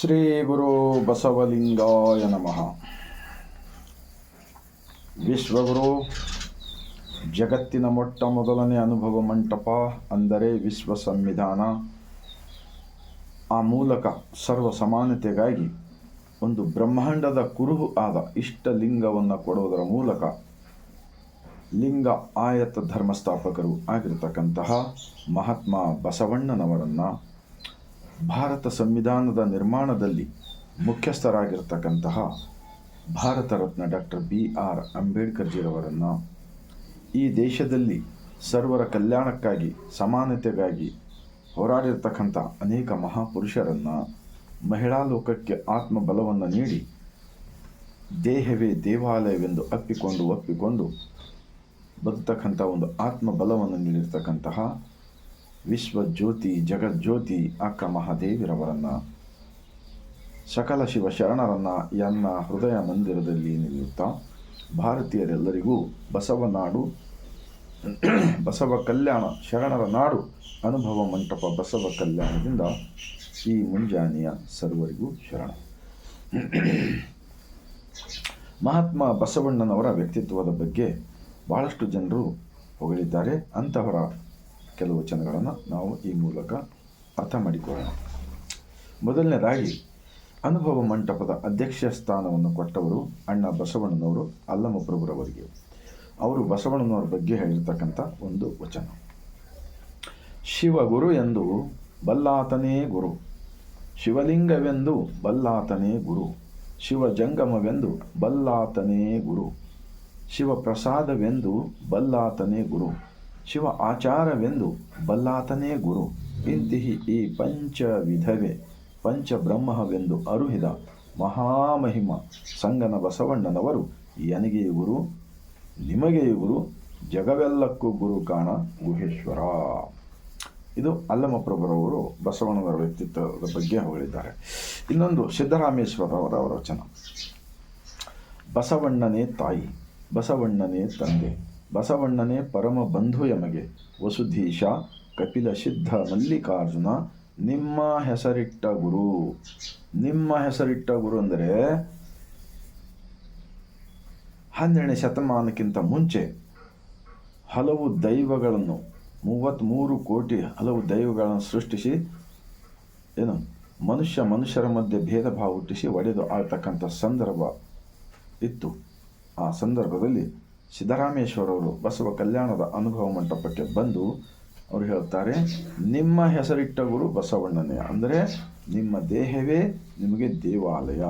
ಶ್ರೀ ಗುರು ಬಸವಲಿಂಗಾಯ ನಮಃ. ವಿಶ್ವಗುರು, ಜಗತ್ತಿನ ಮೊಟ್ಟ ಮೊದಲನೇ ಅನುಭವ ಮಂಟಪ ಅಂದರೆ ವಿಶ್ವ ಸಂವಿಧಾನ. ಆ ಮೂಲಕ ಸರ್ವ ಸಮಾನತೆಗಾಗಿ ಒಂದು ಬ್ರಹ್ಮಾಂಡದ ಕುರುಹು ಆದ ಇಷ್ಟಲಿಂಗವನ್ನು ಕೊಡುವುದರ ಮೂಲಕ ಲಿಂಗ ಆಯತ ಧರ್ಮಸ್ಥಾಪಕರು ಆಗಿರತಕ್ಕಂತಹ ಮಹಾತ್ಮ ಬಸವಣ್ಣನವರನ್ನು ಭಾರತ ಸಂವಿಧಾನದ ನಿರ್ಮಾಣದಲ್ಲಿ ಮುಖ್ಯಸ್ಥರಾಗಿರ್ತಕ್ಕಂತಹ Bharat Ratna doctor B R ಅಂಬೇಡ್ಕರ್ಜಿರವರನ್ನು ಈ ದೇಶದಲ್ಲಿ ಸರ್ವರ ಕಲ್ಯಾಣಕ್ಕಾಗಿ, ಸಮಾನತೆಗಾಗಿ ಹೋರಾಡಿರ್ತಕ್ಕಂಥ ಅನೇಕ ಮಹಾಪುರುಷರನ್ನು ಮಹಿಳಾ ಲೋಕಕ್ಕೆ ಆತ್ಮಬಲವನ್ನು ನೀಡಿ ದೇಹವೇ ದೇವಾಲಯವೆಂದು ಅಪ್ಪಿಕೊಂಡು ಒಪ್ಪಿಕೊಂಡು ಬದುತಕ್ಕಂಥ ಒಂದು ಆತ್ಮಬಲವನ್ನು ನೀಡಿರ್ತಕ್ಕಂತಹ ವಿಶ್ವಜ್ಯೋತಿ ಜಗಜ್ಯೋತಿ ಅಕ್ಕ ಮಹಾದೇವಿರವರನ್ನು, ಸಕಲ ಶಿವ ಶರಣರನ್ನು ಎನ್ನ ಹೃದಯ ಮಂದಿರದಲ್ಲಿ ನಿಲ್ಲುತ್ತಾ ಭಾರತೀಯರೆಲ್ಲರಿಗೂ ಬಸವನಾಡು ಬಸವ ಕಲ್ಯಾಣ ಶರಣರ ನಾಡು ಅನುಭವ ಮಂಟಪ ಬಸವ ಕಲ್ಯಾಣದಿಂದ ಈ ಮುಂಜಾನೆಯ ಸರ್ವರಿಗೂ ಶರಣ. ಮಹಾತ್ಮ ಬಸವಣ್ಣನವರ ವ್ಯಕ್ತಿತ್ವದ ಬಗ್ಗೆ ಭಾಳಷ್ಟು ಜನರು ಹೊಗಳಿದ್ದಾರೆ. ಅಂತಹವರ ಕೆಲವು ವಚನಗಳನ್ನು ನಾವು ಈ ಮೂಲಕ ಅರ್ಥ ಮಾಡಿಕೊಳ್ಳೋಣ. ಮೊದಲನೇದಾಗಿ, ಅನುಭವ ಮಂಟಪದ ಅಧ್ಯಕ್ಷ ಸ್ಥಾನವನ್ನು ಕೊಟ್ಟವರು ಅಣ್ಣ ಬಸವಣ್ಣನವರು ಅಲ್ಲಮಪ್ರಭುರವರಿಗೆ ಅವರು ಬಸವಣ್ಣನವರ ಬಗ್ಗೆ ಹೇಳಿರ್ತಕ್ಕಂಥ ಒಂದು ವಚನ. ಶಿವಗುರು ಎಂದು ಬಲ್ಲಾತನೇ ಗುರು. ಶಿವಲಿಂಗವೆಂದು ಬಲ್ಲಾತನೇ ಗುರು. ಶಿವಜಂಗಮವೆಂದು ಬಲ್ಲಾತನೇ ಗುರು. ಶಿವಪ್ರಸಾದವೆಂದು ಬಲ್ಲಾತನೇ ಗುರು. ಶಿವ ಆಚಾರವೆಂದು ಬಲ್ಲಾತನೇ ಗುರು. ಇಂತಿಹಿ ಈ ಪಂಚವಿಧವೇ ಪಂಚಬ್ರಹ್ಮವೆಂದು ಅರುಹಿದ ಮಹಾಮಹಿಮ ಸಂಗನ ಬಸವಣ್ಣನವರು ಎನಗೆ ಗುರು ನಿಮಗೆ ಗುರು ಜಗವೆಲ್ಲಕ್ಕೂ ಗುರು ಕಾಣ ಗುಹೇಶ್ವರ. ಇದು ಅಲ್ಲಮಪ್ರಭರವರು ಬಸವಣ್ಣನವರ ವ್ಯಕ್ತಿತ್ವದ ಬಗ್ಗೆ ಹೊಗಳಿದ್ದಾರೆ ಇನ್ನೊಂದು ಸಿದ್ದರಾಮೇಶ್ವರವರ ವಚನ. ಬಸವಣ್ಣನೇ ತಾಯಿ, ಬಸವಣ್ಣನೇ ತಂದೆ. ಬಸವಣ್ಣನೇ ಪರಮ ಬಂಧು ಎಮಗೆ ವಸುಧೀಶ, ಕಪಿಲ ಸಿದ್ಧ, ಮಲ್ಲಿಕಾರ್ಜುನ, ನಿಮ್ಮ ಹೆಸರಿಟ್ಟ ಗುರು. ನಿಮ್ಮ ಹೆಸರಿಟ್ಟ ಗುರು ಅಂದರೆ ಹನ್ನೆರಡನೇ ಶತಮಾನಕ್ಕಿಂತ ಮುಂಚೆ ಹಲವು ದೈವಗಳನ್ನು ಮೂವತ್ತ್ಮೂರು ಕೋಟಿ ಹಲವು ದೈವಗಳನ್ನು ಸೃಷ್ಟಿಸಿ, ಏನು, ಮನುಷ್ಯ ಮನುಷ್ಯರ ಮಧ್ಯೆ ಭೇದ ಭಾವ ಹುಟ್ಟಿಸಿ ಒಡೆದು ಆಳ್ತಕ್ಕಂಥ ಸಂದರ್ಭ ಇತ್ತು. ಆ ಸಂದರ್ಭದಲ್ಲಿ ಸಿದ್ದರಾಮೇಶ್ವರವರು ಬಸವ ಕಲ್ಯಾಣದ ಅನುಭವ ಮಂಟಪಕ್ಕೆ ಬಂದು ಅವರು ಹೇಳ್ತಾರೆ, ನಿಮ್ಮ ಹೆಸರಿಟ್ಟ ಗುರು ಬಸವಣ್ಣನೇ, ಅಂದರೆ ನಿಮ್ಮ ದೇಹವೇ ನಿಮಗೆ ದೇವಾಲಯ.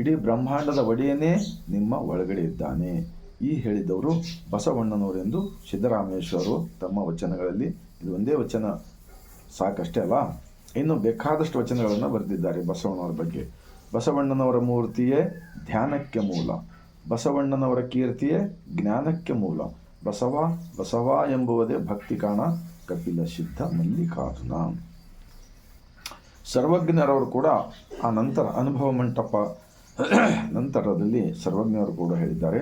ಇಡೀ ಬ್ರಹ್ಮಾಂಡದ ಒಡೆಯನೇ ನಿಮ್ಮ ಒಳಗಡೆ ಇದ್ದಾನೆ. ಈ ಹೇಳಿದವರು ಬಸವಣ್ಣನವರೆಂದು ಸಿದ್ದರಾಮೇಶ್ವರರು ತಮ್ಮ ವಚನಗಳಲ್ಲಿ, ಇದು ಒಂದೇ ವಚನ ಸಾಕಷ್ಟೇ ಅಲ್ಲ, ಇನ್ನು ಬೇಕಾದಷ್ಟು ವಚನಗಳನ್ನು ಬರೆದಿದ್ದಾರೆ ಬಸವಣ್ಣವರ ಬಗ್ಗೆ. ಬಸವಣ್ಣನವರ ಮೂರ್ತಿಯೇ ಧ್ಯಾನಕ್ಕೆ ಮೂಲ. ಬಸವಣ್ಣನವರ ಕೀರ್ತಿಯೇ ಜ್ಞಾನಕ್ಕೆ ಮೂಲ. ಬಸವ ಬಸವ ಎಂಬುವುದೇ ಭಕ್ತಿ ಕಾಣ, ಕಪಿಲ ಸಿದ್ಧ ಮಲ್ಲಿಕಾರ್ಜುನ. ಸರ್ವಜ್ಞರವರು ಕೂಡ ಆ ನಂತರ ಅನುಭವ ಮಂಟಪ, ನಂತರದಲ್ಲಿ ಸರ್ವಜ್ಞರು ಕೂಡ ಹೇಳಿದ್ದಾರೆ.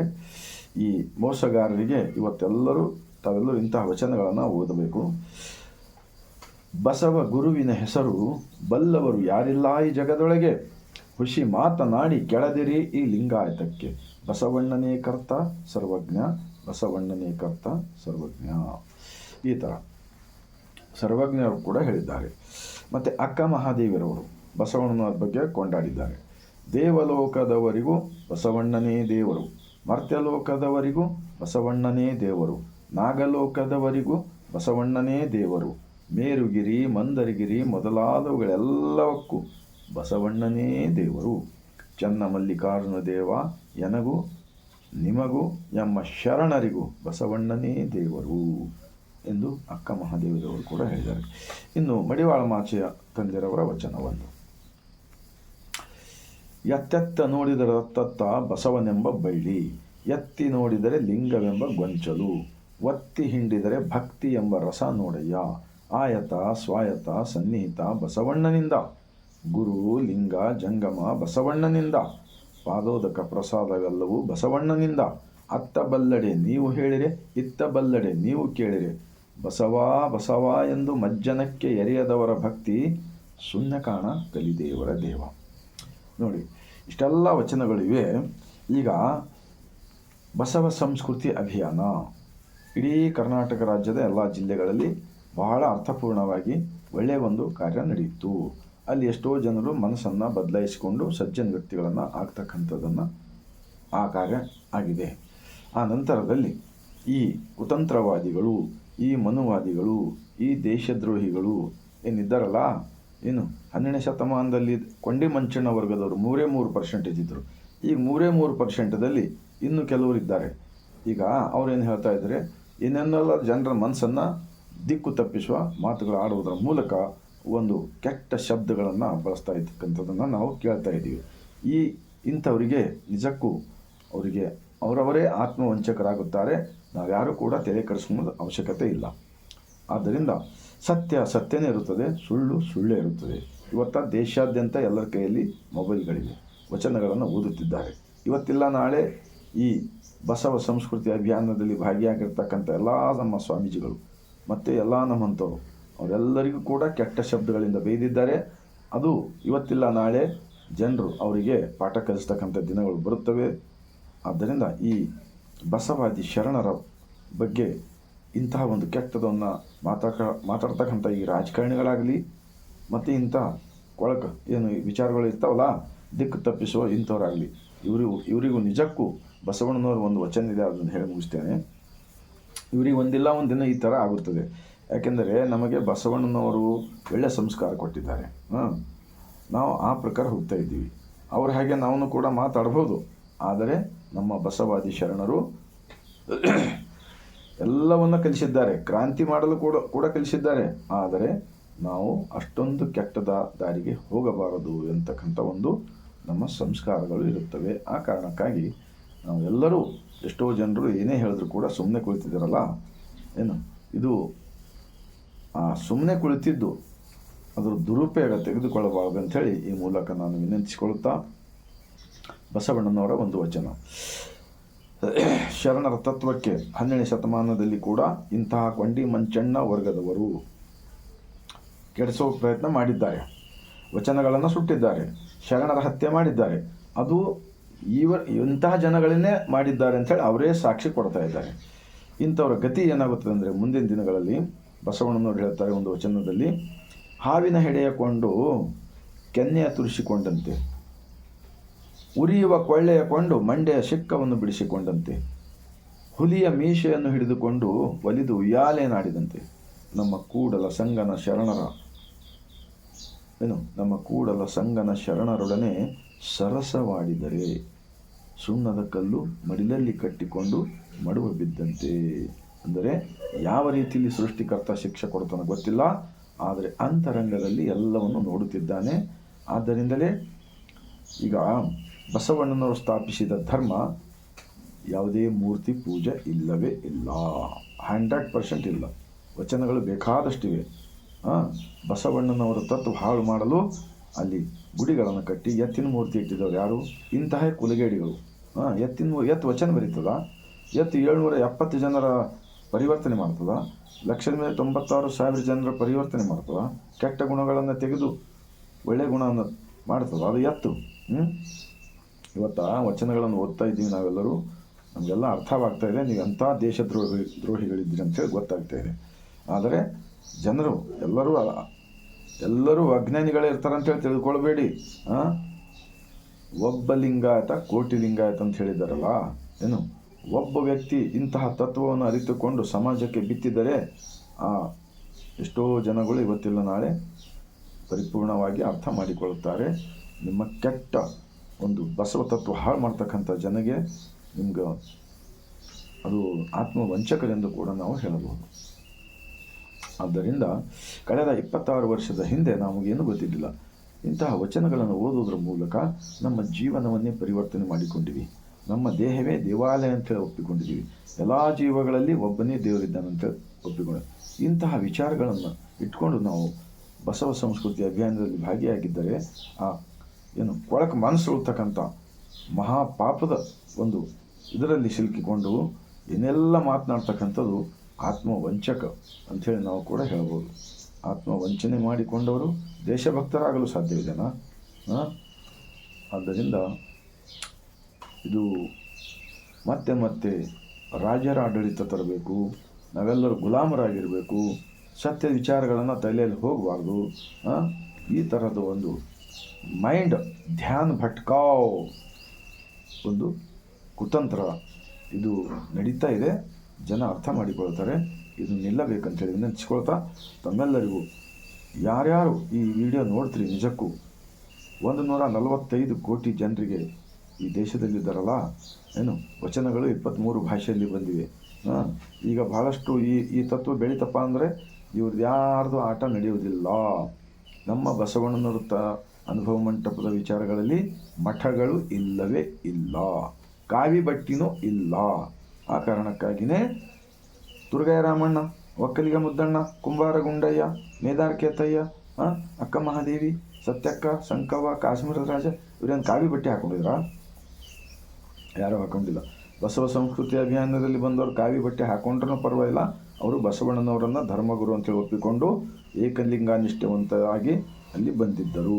ಈ ಮೋಸಗಾರರಿಗೆ ಇವತ್ತೆಲ್ಲರೂ ತಾವೆಲ್ಲರೂ ಇಂತಹ ವಚನಗಳನ್ನು ಓದಬೇಕು. ಬಸವ ಗುರುವಿನ ಹೆಸರು ಬಲ್ಲವರು ಯಾರಿಲ್ಲ ಈ ಜಗದೊಳಗೆ. ಖುಷಿ ಮಾತನಾಡಿ ಕೆಳದಿರಿ ಈ ಲಿಂಗಾಯತಕ್ಕೆ. ಬಸವಣ್ಣನೇ ಕರ್ತ, ಸರ್ವಜ್ಞ. ಬಸವಣ್ಣನೇ ಕರ್ತ, ಸರ್ವಜ್ಞ. ಈ ಥರ ಸರ್ವಜ್ಞರು ಕೂಡ ಹೇಳಿದ್ದಾರೆ. ಮತ್ತು ಅಕ್ಕ ಮಹಾದೇವಿರವರು ಬಸವಣ್ಣನ ಬಗ್ಗೆ ಕೊಂಡಾಡಿದ್ದಾರೆ. ದೇವಲೋಕದವರಿಗೂ ಬಸವಣ್ಣನೇ ದೇವರು. ಮರ್ತ್ಯಲೋಕದವರಿಗೂ ಬಸವಣ್ಣನೇ ದೇವರು. ನಾಗಲೋಕದವರಿಗೂ ಬಸವಣ್ಣನೇ ದೇವರು. ಮೇರುಗಿರಿ, ಮಂದರಗಿರಿ ಮೊದಲಾದವುಗಳೆಲ್ಲವಕ್ಕೂ ಬಸವಣ್ಣನೇ ದೇವರು. ಚನ್ನ ಮಲ್ಲಿಕಾರ್ಜುನ ದೇವ ಎನಗೂ ನಿಮಗೂ ನಮ್ಮ ಶರಣರಿಗೂ ಬಸವಣ್ಣನೇ ದೇವರು ಎಂದು ಅಕ್ಕ ಮಹಾದೇವರವರು ಕೂಡ ಹೇಳಿದ್ದಾರೆ. ಇನ್ನು ಮಡಿವಾಳ ಮಾಚೆಯ ತಂದೆರವರ ವಚನವನ್ನು ಎತ್ತೆತ್ತ ನೋಡಿದರೆ ತತ್ತ ಬಸವನೆಂಬ ಬಳ್ಳಿ, ಎತ್ತಿ ನೋಡಿದರೆ ಲಿಂಗವೆಂಬ ಗೊಂಚಲು, ಒತ್ತಿ ಹಿಂಡಿದರೆ ಭಕ್ತಿ ಎಂಬ ರಸ ನೋಡಯ್ಯ, ಆಯತ, ಸ್ವಾಯತ, ಸನ್ನಿಹಿತ ಬಸವಣ್ಣನಿಂದ. ಗುರು, ಲಿಂಗ, ಜಂಗಮ, ಬಸವಣ್ಣನಿಂದ. ಪಾದೋದಕ ಪ್ರಸಾದವೆಲ್ಲವೂ ಬಸವಣ್ಣನಿಂದ. ಅತ್ತ ಬಲ್ಲಡೆ ನೀವು ಹೇಳಿರೆ, ಇತ್ತ ಬಲ್ಲಡೆ ನೀವು ಕೇಳಿರೆ. ಬಸವಾ, ಬಸವ ಎಂದು ಮಜ್ಜನಕ್ಕೆ ಎರೆಯದವರ ಭಕ್ತಿ ಸುಣ್ಣ ಕಾಣ ಕಲಿದೇವರ ದೇವ. ನೋಡಿ, ಇಷ್ಟೆಲ್ಲ ವಚನಗಳಿವೆ. ಈಗ ಬಸವ ಸಂಸ್ಕೃತಿ ಅಭಿಯಾನ. ಇಡೀ ಕರ್ನಾಟಕ ರಾಜ್ಯದ ಎಲ್ಲ ಜಿಲ್ಲೆಗಳಲ್ಲಿ ಬಹಳ ಅರ್ಥಪೂರ್ಣವಾಗಿ ಒಳ್ಳೆಯ ಒಂದು ಕಾರ್ಯ ನಡೆಯಿತು ಅಲ್ಲಿ ಎಷ್ಟೋ ಜನರು ಮನಸ್ಸನ್ನು ಬದಲಾಯಿಸಿಕೊಂಡು ಸಜ್ಜನ ವ್ಯಕ್ತಿಗಳನ್ನು ಆಗ್ತಕ್ಕಂಥದ್ದನ್ನು ಆ ಕಾರ್ಯ ಆಗಿದೆ. ಆ ನಂತರದಲ್ಲಿ ಈ ಕುತಂತ್ರವಾದಿಗಳು, ಈ ಮನುವಾದಿಗಳು, ಈ ದೇಶದ್ರೋಹಿಗಳು ಏನಿದ್ದಾರಲ್ಲ? ಏನು? ಹನ್ನೆರಡನೇ ಶತಮಾನದಲ್ಲಿ ಕೊಂಡಿ ಮಂಚಣ್ಣ ವರ್ಗದವರು ಮೂರೇ ಮೂರು ಪರ್ಸೆಂಟೇಜ್ ಇದ್ದರು ಈಗ ಮೂರೇ ಮೂರು ಪರ್ಸೆಂಟದಲ್ಲಿ ಇನ್ನೂ ಕೆಲವರು ಇದ್ದಾರೆ. ಈಗ ಅವರೇನು ಹೇಳ್ತಾ ಇದ್ದಾರೆ? ಏನೇನೆಲ್ಲ ಜನರ ಮನಸ್ಸನ್ನು ದಿಕ್ಕು ತಪ್ಪಿಸುವ ಮಾತುಗಳು ಆಡುವುದರ ಮೂಲಕ ಒಂದು ಕೆಟ್ಟ ಶಬ್ದಗಳನ್ನು ಬಳಸ್ತಾ ಇರ್ತಕ್ಕಂಥದ್ದನ್ನು ನಾವು ಕೇಳ್ತಾ ಇದ್ದೀವಿ. ಈ ಇಂಥವರಿಗೆ ನಿಜಕ್ಕೂ ಅವರಿಗೆ ಅವರವರೇ ಆತ್ಮವಂಚಕರಾಗುತ್ತಾರೆ. ನಾವ್ಯಾರೂ ಕೂಡ ತಲೆ ಕೆಡಿಸ್ಕೊಳ್ಳೋದು ಅವಶ್ಯಕತೆ ಇಲ್ಲ. ಆದ್ದರಿಂದ ಸತ್ಯ ಸತ್ಯನೇ ಇರುತ್ತದೆ, ಸುಳ್ಳು ಸುಳ್ಳೇ ಇರುತ್ತದೆ. ಇವತ್ತ ದೇಶಾದ್ಯಂತ ಎಲ್ಲರ ಕೈಯಲ್ಲಿ ಮೊಬೈಲ್ಗಳಿವೆ. ವಚನಗಳನ್ನು ಓದುತ್ತಿದ್ದಾರೆ. ಇವತ್ತಿಲ್ಲ, ನಾಳೆ ಈ ಬಸವ ಸಂಸ್ಕೃತಿ ಅಭಿಯಾನದಲ್ಲಿ ಭಾಗಿಯಾಗಿರ್ತಕ್ಕಂಥ ಎಲ್ಲ ನಮ್ಮ ಸ್ವಾಮೀಜಿಗಳು ಮತ್ತು ಎಲ್ಲ ನಮ್ಮಂಥವ್ರು ಅವರೆಲ್ಲರಿಗೂ ಕೂಡ ಕೆಟ್ಟ ಶಬ್ದಗಳಿಂದ ಬೈದಿದ್ದಾರೆ ಅದು ಇವತ್ತಿಲ್ಲ, ನಾಳೆ ಜನರು ಅವರಿಗೆ ಪಾಠ ಕಲಿಸ್ತಕ್ಕಂಥ ದಿನಗಳು ಬರುತ್ತವೆ. ಆದ್ದರಿಂದ ಈ ಬಸವಾದಿ ಶರಣರ ಬಗ್ಗೆ ಇಂತಹ ಒಂದು ಕೆಟ್ಟದನ್ನು ಮಾತಾಕ, ಮಾತಾಡ್ತಕ್ಕಂಥ ಈ ರಾಜಕಾರಣಿಗಳಾಗಲಿ ಮತ್ತು ಇಂಥ ಕೊಳಕ ಏನು ವಿಚಾರಗಳು ಇರ್ತಾವಲ್ಲ, ದಿಕ್ಕು ತಪ್ಪಿಸುವ ಇಂಥವರಾಗಲಿ, ಇವರಿಗೂ ಇವರಿಗೂ ನಿಜಕ್ಕೂ ಬಸವಣ್ಣನವರು ಒಂದು ವಚನ ಇದೆ, ಅದನ್ನು ಹೇಳಿ ಮುಗಿಸ್ತೇನೆ. ಇವರಿಗೆ ಒಂದಿಲ್ಲ ಒಂದು ದಿನ ಈ ಥರ ಆಗುತ್ತದೆ. ಯಾಕೆಂದರೆ ನಮಗೆ ಬಸವಣ್ಣನವರು ಒಳ್ಳೆಯ ಸಂಸ್ಕಾರ ಕೊಟ್ಟಿದ್ದಾರೆ. ಹಾಂ? ನಾವು ಆ ಪ್ರಕಾರ ಹೋಗ್ತಾ ಇದ್ದೀವಿ. ಅವ್ರ ಹಾಗೆ ನಾವು ಕೂಡ ಮಾತಾಡ್ಬೋದು. ಆದರೆ ನಮ್ಮ ಬಸವಾದಿ ಶರಣರು ಎಲ್ಲವನ್ನು ಕಲಿಸಿದ್ದಾರೆ. ಕ್ರಾಂತಿ ಮಾಡಲು ಕೂಡ ಕೂಡ ಕಲಿಸಿದ್ದಾರೆ. ಆದರೆ ನಾವು ಅಷ್ಟೊಂದು ಕೆಟ್ಟದ ದಾರಿಗೆ ಹೋಗಬಾರದು ಎಂತಕ್ಕಂಥ ಒಂದು ನಮ್ಮ ಸಂಸ್ಕಾರಗಳು ಇರುತ್ತವೆ. ಆ ಕಾರಣಕ್ಕಾಗಿ ನಾವು ಎಲ್ಲರೂ ಎಷ್ಟೋ ಜನರು ಏನೇ ಹೇಳಿದ್ರು ಕೂಡ ಸುಮ್ಮನೆ ಕುಳಿತಿದ್ದಾರಲ್ಲ? ಏನು? ಇದು ಸುಮ್ಮನೆ ಕುಳಿತಿದ್ದು, ಅದರ ದುರುಪಯೋಗ ತೆಗೆದುಕೊಳ್ಳಬಾರದು ಅಂಥೇಳಿ ಈ ಮೂಲಕ ನಾನು ವಿನಂತಿಸಿಕೊಳ್ಳುತ್ತಾ ಬಸವಣ್ಣನವರ ಒಂದು ವಚನ. ಶರಣರ ತತ್ವಕ್ಕೆ ಹನ್ನೆರಡನೇ ಶತಮಾನದಲ್ಲಿ ಕೂಡ ಇಂತಹ ಕೊಂಡಿ ಮಂಚಣ್ಣ ವರ್ಗದವರು ಕೆಡಿಸೋ ಪ್ರಯತ್ನ ಮಾಡಿದ್ದಾರೆ. ವಚನಗಳನ್ನು ಸುಟ್ಟಿದ್ದಾರೆ. ಶರಣರ ಹತ್ಯೆ ಮಾಡಿದ್ದಾರೆ. ಅದು ಇವ ಇಂತಹ ಜನಗಳನ್ನೇ ಮಾಡಿದ್ದಾರೆ ಅಂತೇಳಿ ಅವರೇ ಸಾಕ್ಷಿ ಕೊಡ್ತಾ ಇದ್ದಾರೆ. ಇಂಥವರ ಗತಿ ಏನಾಗುತ್ತದೆ ಅಂದರೆ ಮುಂದಿನ ದಿನಗಳಲ್ಲಿ ಬಸವಣ್ಣನವರು ಹೇಳ್ತಾರೆ ಒಂದು ವಚನದಲ್ಲಿ, ಹಾವಿನ ಹೆಡೆಯ ಕೊಂಡು ಕೆನ್ನೆಯ ತುರಿಸಿಕೊಂಡಂತೆ, ಉರಿಯುವ ಕೊಳ್ಳೆಯ ಕೊಂಡು ಮಂಡೆಯ ಶಿಕ್ಕವನ್ನು ಬಿಡಿಸಿಕೊಂಡಂತೆ, ಹುಲಿಯ ಮೀಸೆಯನ್ನು ಹಿಡಿದುಕೊಂಡು ಒಲಿದು ಉಯ್ಯಾಲೆ ನಾಡಿದಂತೆ. ನಮ್ಮ ಕೂಡಲ ಸಂಗನ ಶರಣರ, ಏನು? ನಮ್ಮ ಕೂಡಲ ಸಂಗನ ಶರಣರೊಡನೆ ಸರಸವಾಡಿದರೆ, ಸುಣ್ಣದ ಕಲ್ಲು ಮಡಿಲಲ್ಲಿ ಕಟ್ಟಿಕೊಂಡು ಮಡುವ ಬಿದ್ದಂತೆ. ಅಂದರೆ ಯಾವ ರೀತಿಯಲ್ಲಿ ಸೃಷ್ಟಿಕರ್ತ ಶಿಕ್ಷೆ ಕೊಡ್ತಾನೋ ಗೊತ್ತಿಲ್ಲ, ಆದರೆ ಅಂತರಂಗದಲ್ಲಿ ಎಲ್ಲವನ್ನು ನೋಡುತ್ತಿದ್ದಾನೆ. ಆದ್ದರಿಂದಲೇ ಈಗ ಬಸವಣ್ಣನವರು ಸ್ಥಾಪಿಸಿದ ಧರ್ಮ ಯಾವುದೇ ಮೂರ್ತಿ ಪೂಜೆ ಇಲ್ಲವೇ ಇಲ್ಲ. ಹಂಡ್ರೆಡ್ ಪರ್ಸೆಂಟ್ ಇಲ್ಲ. ವಚನಗಳು ಬೇಕಾದಷ್ಟಿವೆ. ಹಾಂ ಬಸವಣ್ಣನವರ ತತ್ವ ಹಾಳು ಮಾಡಲು ಅಲ್ಲಿ ಗುಡಿಗಳನ್ನು ಕಟ್ಟಿ ಎತ್ತಿನ ಮೂರ್ತಿ ಇಟ್ಟಿದ್ದವ್ರು ಯಾರು? ಇಂತಹ ಕುಲಗೇಡಿಗಳು. ಹಾಂ ಎತ್ತಿನ ಎತ್ತು ವಚನ ಬರೀತದ? ಎತ್ತು ಏಳ್ನೂರ ಎಪ್ಪತ್ತು ಜನರ ಪರಿವರ್ತನೆ ಮಾಡ್ತದ? ಲಕ್ಷದ ಮೇಲೆ ತೊಂಬತ್ತಾರು ಸಾವಿರ ಜನರ ಪರಿವರ್ತನೆ ಮಾಡ್ತದ? ಕೆಟ್ಟ ಗುಣಗಳನ್ನು ತೆಗೆದು ಒಳ್ಳೆಯ ಗುಣವನ್ನು ಮಾಡ್ತದ? ಅದು ಎತ್ತು ಹ್ಞೂ ಇವತ್ತು ವಚನಗಳನ್ನು ಓದ್ತಾ ಇದ್ದೀವಿ ನಾವೆಲ್ಲರೂ. ನಮಗೆಲ್ಲ ಅರ್ಥವಾಗ್ತಾ ಇದೆ. ನೀವು ಎಂಥ ದೇಶದ್ರೋಹಿ, ದ್ರೋಹಿಗಳಿದ್ದೀರಿ ಅಂತೇಳಿ ಗೊತ್ತಾಗ್ತಾ ಇದೆ. ಆದರೆ ಜನರು, ಎಲ್ಲರೂ ಎಲ್ಲರೂ ಅಜ್ಞಾನಿಗಳೇ ಇರ್ತಾರೆ ಅಂತೇಳಿ ತಿಳ್ಕೊಳ್ಬೇಡಿ. ಒಬ್ಬ ಲಿಂಗಾಯತ ಕೋಟಿ ಲಿಂಗಾಯತ ಅಂತ ಹೇಳಿದ್ದಾರಲ್ಲ ಏನು? ಒಬ್ಬ ವ್ಯಕ್ತಿ ಇಂತಹ ತತ್ವವನ್ನು ಅರಿತುಕೊಂಡು ಸಮಾಜಕ್ಕೆ ಬಿತ್ತಿದರೆ, ಆ ಎಷ್ಟೋ ಜನಗಳು ಇವತ್ತಿಲ್ಲ ನಾಳೆ ಪರಿಪೂರ್ಣವಾಗಿ ಅರ್ಥ ಮಾಡಿಕೊಳ್ಳುತ್ತಾರೆ. ನಿಮ್ಮ ಕೆಟ್ಟ ಒಂದು ಬಸವ ತತ್ವ ಹಾಳು ಮಾಡ್ತಕ್ಕಂಥ ಜನಗೆ ನಿಮ್ಗೆ ಅದು ಆತ್ಮವಂಚಕರೆಂದು ಕೂಡ ನಾವು ಹೇಳಬಹುದು. ಆದ್ದರಿಂದ ಕಳೆದ ಇಪ್ಪತ್ತಾರು ವರ್ಷದ ಹಿಂದೆ ನಮಗೇನು ಗೊತ್ತಿದ್ದಿಲ್ಲ. ಇಂತಹ ವಚನಗಳನ್ನು ಓದುವುದರ ಮೂಲಕ ನಮ್ಮ ಜೀವನವನ್ನೇ ಪರಿವರ್ತನೆ ಮಾಡಿಕೊಂಡಿವಿ. ನಮ್ಮ ದೇಹವೇ ದೇವಾಲಯ ಅಂತೇಳಿ ಒಪ್ಪಿಕೊಂಡಿದ್ದೀವಿ. ಎಲ್ಲ ಜೀವಗಳಲ್ಲಿ ಒಬ್ಬನೇ ದೇವರಿದ್ದಾನೆ ಅಂತೇಳಿ ಒಪ್ಪಿಕೊಂಡು. ಇಂತಹ ವಿಚಾರಗಳನ್ನು ಇಟ್ಕೊಂಡು ನಾವು ಬಸವ ಸಂಸ್ಕೃತಿ ಅಭಿಯಾನದಲ್ಲಿ ಭಾಗಿಯಾಗಿದ್ದರೆ ಆ ಏನು ಕೊಳಕು ಮನಸ್ಸು ಮಹಾಪಾಪದ ಒಂದು ಇದರಲ್ಲಿ ಸಿಲುಕಿಕೊಂಡು ಏನೆಲ್ಲ ಮಾತನಾಡ್ತಕ್ಕಂಥದ್ದು ಆತ್ಮವಂಚಕ ಅಂಥೇಳಿ ನಾವು ಕೂಡ ಹೇಳ್ಬೋದು. ಆತ್ಮವಂಚನೆ ಮಾಡಿಕೊಂಡವರು ದೇಶಭಕ್ತರಾಗಲು ಸಾಧ್ಯವಿದೆನಾ ಆದ್ದರಿಂದ ಇದು ಮತ್ತೆ ಮತ್ತೆ ರಾಜರ ಆಡಳಿತ ತರಬೇಕು, ನಾವೆಲ್ಲರೂ ಗುಲಾಮರಾಗಿರಬೇಕು, ಸತ್ಯ ವಿಚಾರಗಳನ್ನು ತಲೆಯಲ್ಲಿ ಹೋಗಬಾರ್ದು? ಈ ಥರದ ಒಂದು ಮೈಂಡ್ ಧ್ಯಾನ್ ಭಟ್ಕಾವ್ ಒಂದು ಕುತಂತ್ರ ಇದು ನಡೀತಾ ಇದೆ ಜನ ಅರ್ಥ ಮಾಡಿಕೊಳ್ತಾರೆ ಇದು ನಿಲ್ಲಬೇಕಂತೇಳಿ ನೆನೆಸ್ಕೊಳ್ತಾ ತಮ್ಮೆಲ್ಲರಿಗೂ ಯಾರ್ಯಾರು ಈ ವಿಡಿಯೋ ನೋಡ್ತೀರಿ ನಿಜಕ್ಕೂ, ಒಂದು ನೂರ ನಲವತ್ತೈದು ಕೋಟಿ ಜನರಿಗೆ ಈ ದೇಶದಲ್ಲಿದ್ದಾರಲ್ಲ? ಏನು? ವಚನಗಳು ಇಪ್ಪತ್ತ್ಮೂರು ಭಾಷೆಯಲ್ಲಿ ಬಂದಿವೆ. ಹಾಂ, ಈಗ ಬಹಳಷ್ಟು ಈ ಈ ತತ್ವ ಬೆಳೀತಪ್ಪ ಅಂದರೆ ಇವ್ರದ್ದು ಯಾರ್ದು ಆಟ ನಡೆಯುವುದಿಲ್ಲ. ನಮ್ಮ ಬಸವಣ್ಣನವರ ತ ಅನುಭವ ಮಂಟಪದ ವಿಚಾರಗಳಲ್ಲಿ ಮಠಗಳು ಇಲ್ಲವೇ ಇಲ್ಲ. ಕಾವಿ ಬಟ್ಟಿನೂ ಇಲ್ಲ. ಆ ಕಾರಣಕ್ಕಾಗಿಯೇ ದುರ್ಗಯ್ಯ ರಾಮಣ್ಣ ಒಕ್ಕಲಿಗ ಮುದ್ದಣ್ಣ ಕುಂಬಾರ ಗುಂಡಯ್ಯ ಮೇದಾರ್ ಕೇತಯ್ಯ ಅಕ್ಕ ಮಹಾದೇವಿ ಸತ್ಯಕ್ಕ, ಸಂಕವ್ವ, ಕಾಶ್ಮೀರದ ರಾಜ, ಇವ್ರೇನು ಕಾವಿ ಬಟ್ಟೆ ಹಾಕೊಂಡಿದ್ರಾ? ಯಾರೂ ಹಾಕೊಂಡಿಲ್ಲ. ಬಸವ ಸಂಸ್ಕೃತಿ ಅಭಿಯಾನದಲ್ಲಿ ಬಂದವರು ಕಾವಿ ಬಟ್ಟೆ ಹಾಕೊಂಡ್ರೂ ಪರವಾಗಿಲ್ಲ. ಅವರು ಬಸವಣ್ಣನವರನ್ನು ಧರ್ಮಗುರು ಅಂತೇಳಿ ಒಪ್ಪಿಕೊಂಡು ಏಕಲಿಂಗಾನಿಷ್ಠವಂತರಾಗಿ ಅಲ್ಲಿ ಬಂದಿದ್ದರು.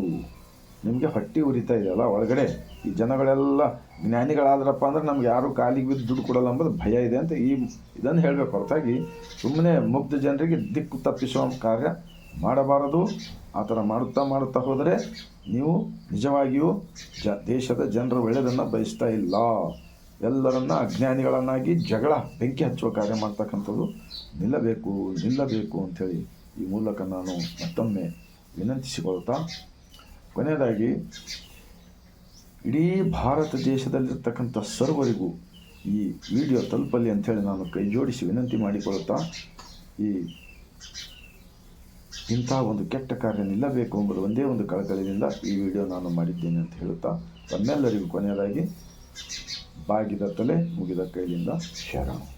ನಿಮಗೆ ಹೊಟ್ಟೆ ಉರಿತಾ ಇದೆಯಲ್ಲ ಒಳಗಡೆ? ಈ ಜನಗಳೆಲ್ಲ ಜ್ಞಾನಿಗಳಾದ್ರಪ್ಪ ಅಂದ್ರೆ ನಮ್ಗೆ ಯಾರು ಕಾಲಿಗೆ ಬಿದ್ದು ದುಡ್ಡು ಕೊಡಲ್ಲ ಎಂಬುದು ಭಯ ಇದೆ ಅಂತ ಈ ಇದನ್ನು ಹೇಳಬೇಕು. ಹೊರತಾಗಿ ಸುಮ್ಮನೆ ಮುಗ್ಧ ಜನರಿಗೆ ದಿಕ್ಕು ತಪ್ಪಿಸುವ ಕಾರ್ಯ ಮಾಡಬಾರದು. ಆ ಥರ ಮಾಡುತ್ತಾ ಮಾಡುತ್ತಾ ಹೋದರೆ ನೀವು ನಿಜವಾಗಿಯೂ ಜ, ದೇಶದ ಜನರ ಒಳ್ಳೆಯದನ್ನು ಬಯಸ್ತಾ ಇಲ್ಲ. ಎಲ್ಲರನ್ನ ಅಜ್ಞಾನಿಗಳನ್ನಾಗಿ ಜಗಳ, ಬೆಂಕಿ ಹಚ್ಚುವ ಕಾರ್ಯ ಮಾಡ್ತಕ್ಕಂಥದ್ದು ನಿಲ್ಲಬೇಕು ನಿಲ್ಲಬೇಕು ಅಂಥೇಳಿ ಈ ಮೂಲಕ ನಾನು ಮತ್ತೊಮ್ಮೆ ವಿನಂತಿಸಿಕೊಳ್ತಾ, ಕೊನೆಯದಾಗಿ ಇಡೀ ಭಾರತ ದೇಶದಲ್ಲಿರ್ತಕ್ಕಂಥ ಸರ್ವರಿಗೂ ಈ ವಿಡಿಯೋ ತಲುಪಲಿ ಅಂಥೇಳಿ ನಾನು ಕೈ ಜೋಡಿಸಿ ವಿನಂತಿ ಮಾಡಿಕೊಳ್ಳುತ್ತಾ ಈ ಇಂಥ ಒಂದು ಕೆಟ್ಟ ಕಾರ್ಯ ನಿಲ್ಲಬೇಕು ಎಂಬುದು ಒಂದೇ ಒಂದು ಕಳಕಳಿಯಿಂದ ಈ ವಿಡಿಯೋ ನಾನು ಮಾಡಿದ್ದೇನೆ ಅಂತ ಹೇಳುತ್ತಾ ತಮ್ಮೆಲ್ಲರಿಗೂ ಕೊನೆಯದಾಗಿ ಬಾಗಿದ ತಲೆ ಮುಗಿದ ಕೈಯಿಂದ ಶರಣು.